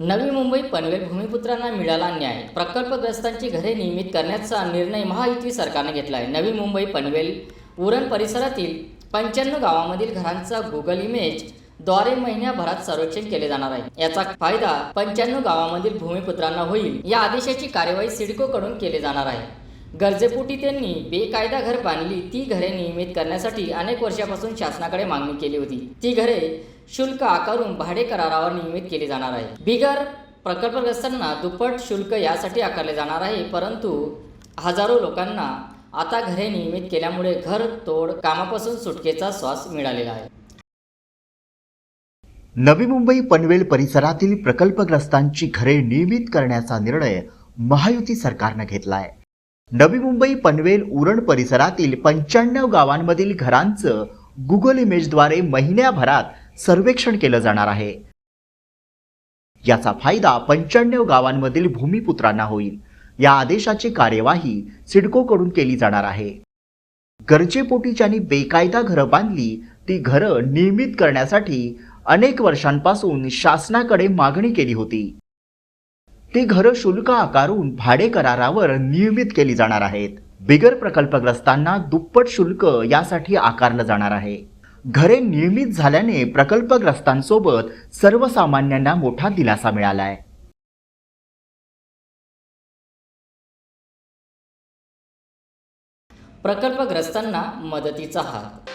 नवी मुंबई पनवेल भूमिपुत्रांना मिळाला न्याय. प्रकल्पग्रस्तांची घरे नियमित करण्याचा निर्णय महायुती सरकारने घेतला आहे नवी मुंबई पनवेल उरण परिसरातील पंच्याण्णव गावामधील घरांचा गुगल इमेजद्वारे महिन्याभरात सर्वेक्षण केले जाणार आहे. याचा फायदा पंच्याण्णव गावामधील भूमिपुत्रांना होईल. या आदेशाची कार्यवाही सिडकोकडून केली जाणार आहे. गरजेपोटी त्यांनी बेकायदा घर बांधली. ती घरे नियमित करण्यासाठी अनेक वर्षापासून शासनाकडे मागणी केली होती. ती घरे शुल्क आकारून भाडे करारावर नियमित केली जाणार आहे. बिगर प्रकल्पग्रस्तांना दुप्पट शुल्क यासाठी आकारले जाणार आहे परंतु हजारो लोकांना आता घरे नियमित केल्यामुळे घर तोड कामापासून सुटकेचा श्वास मिळालेला आहे. नवी मुंबई पनवेल परिसरातील प्रकल्पग्रस्तांची घरे नियमित करण्याचा निर्णय महायुती सरकारनं घेतला आहे नवी मुंबई पनवेल उरण परिसरातील पंच्याण्णव गावांमधील घरांचं गुगल इमेजद्वारे महिन्याभरात सर्वेक्षण केलं जाणार आहे. याचा फायदा पंच्याण्णव गावांमधील भूमिपुत्रांना होईल. या आदेशाची कार्यवाही सिडकोकडून केली जाणार आहे. गरजेपोटी ज्यांनी बेकायदा घरं बांधली ती घरं नियमित करण्यासाठी अनेक वर्षांपासून शासनाकडे मागणी केली होती. ती घरं शुल्क आकारून भाडे करारावर नियमित केली जाणार आहेत. बिगर प्रकल्पग्रस्तांना दुप्पट शुल्क यासाठी आकारलं जाणार आहे. घरे नियमित झाल्याने प्रकल्पग्रस्तांसोबत सर्वसामान्यांना मोठा दिलासा मिळालाय. प्रकल्पग्रस्तांना मदतीचा हात.